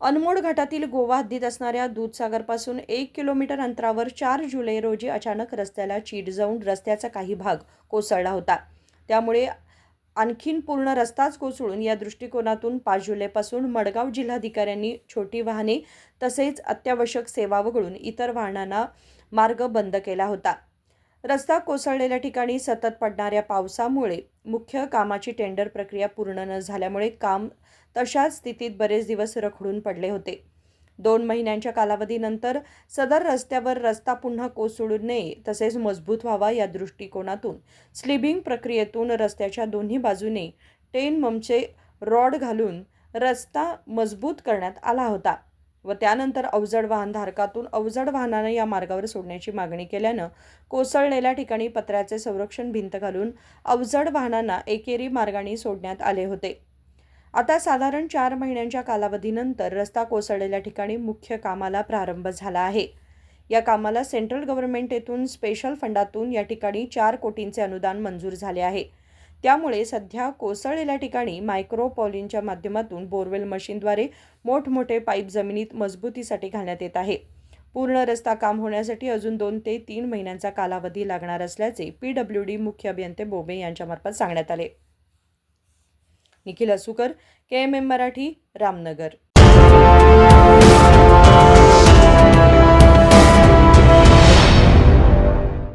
अनमोड घाटातील गोवा हद्दीत असणाऱ्या दूधसागरपासून एक किलोमीटर अंतरावर चार जुलै रोजी अचानक रस्त्याला चीड जाऊन रस्त्याचा काही भाग कोसळला होता. त्यामुळे आणखीन पूर्ण रस्ताच कोसळून या दृष्टिकोनातून पाच जुलैपासून मडगाव जिल्हाधिकाऱ्यांनी छोटी वाहने तसेच अत्यावश्यक सेवा वगळून इतर वाहनांना मार्ग बंद केला होता. रस्ता कोसळलेल्या ठिकाणी सतत पडणाऱ्या पावसामुळे मुख्य कामाची टेंडर प्रक्रिया पूर्ण न झाल्यामुळे काम तशाच स्थितीत बरेच दिवस रखडून पडले होते. दोन महिन्यांच्या कालावधीनंतर सदर रस्त्यावर रस्ता पुन्हा कोसळू नये तसेच मजबूत व्हावा या दृष्टिकोनातून स्लिबिंग प्रक्रियेतून रस्त्याच्या दोन्ही बाजूने टेन ममचे रॉड घालून रस्ता मजबूत करण्यात आला होता. व त्यानंतर अवजड वाहनधारकातून अवजड वाहनानं या मार्गावर सोडण्याची मागणी केल्यानं कोसळलेल्या ठिकाणी पत्र्याचे संरक्षण भिंत घालून अवजड वाहनांना एकेरी मार्गाने सोडण्यात आले होते. आता साधारण चार महिन्यांच्या कालावधीनंतर रस्ता कोसळलेल्या ठिकाणी मुख्य कामाला प्रारंभ झाला आहे. या कामाला सेंट्रल गव्हर्नमेंट येथून स्पेशल फंडातून या ठिकाणी चार कोटींचे अनुदान मंजूर झाले आहे. त्यामुळे सध्या कोसळलेल्या ठिकाणी मायक्रोपॉलिनच्या माध्यमातून बोरवेल मशीनद्वारे मोठमोठे पाईप जमिनीत मजबूतीसाठी घालण्यात येत आहे. पूर्ण रस्ता काम होण्यासाठी अजून दोन ते तीन महिन्यांचा कालावधी लागणार असल्याचे पी डब्ल्यू डी मुख्य अभियंते बोबे यांच्यामार्फत सांगण्यात आले. Nikhil Asukar K M M Marathi Ramnagar.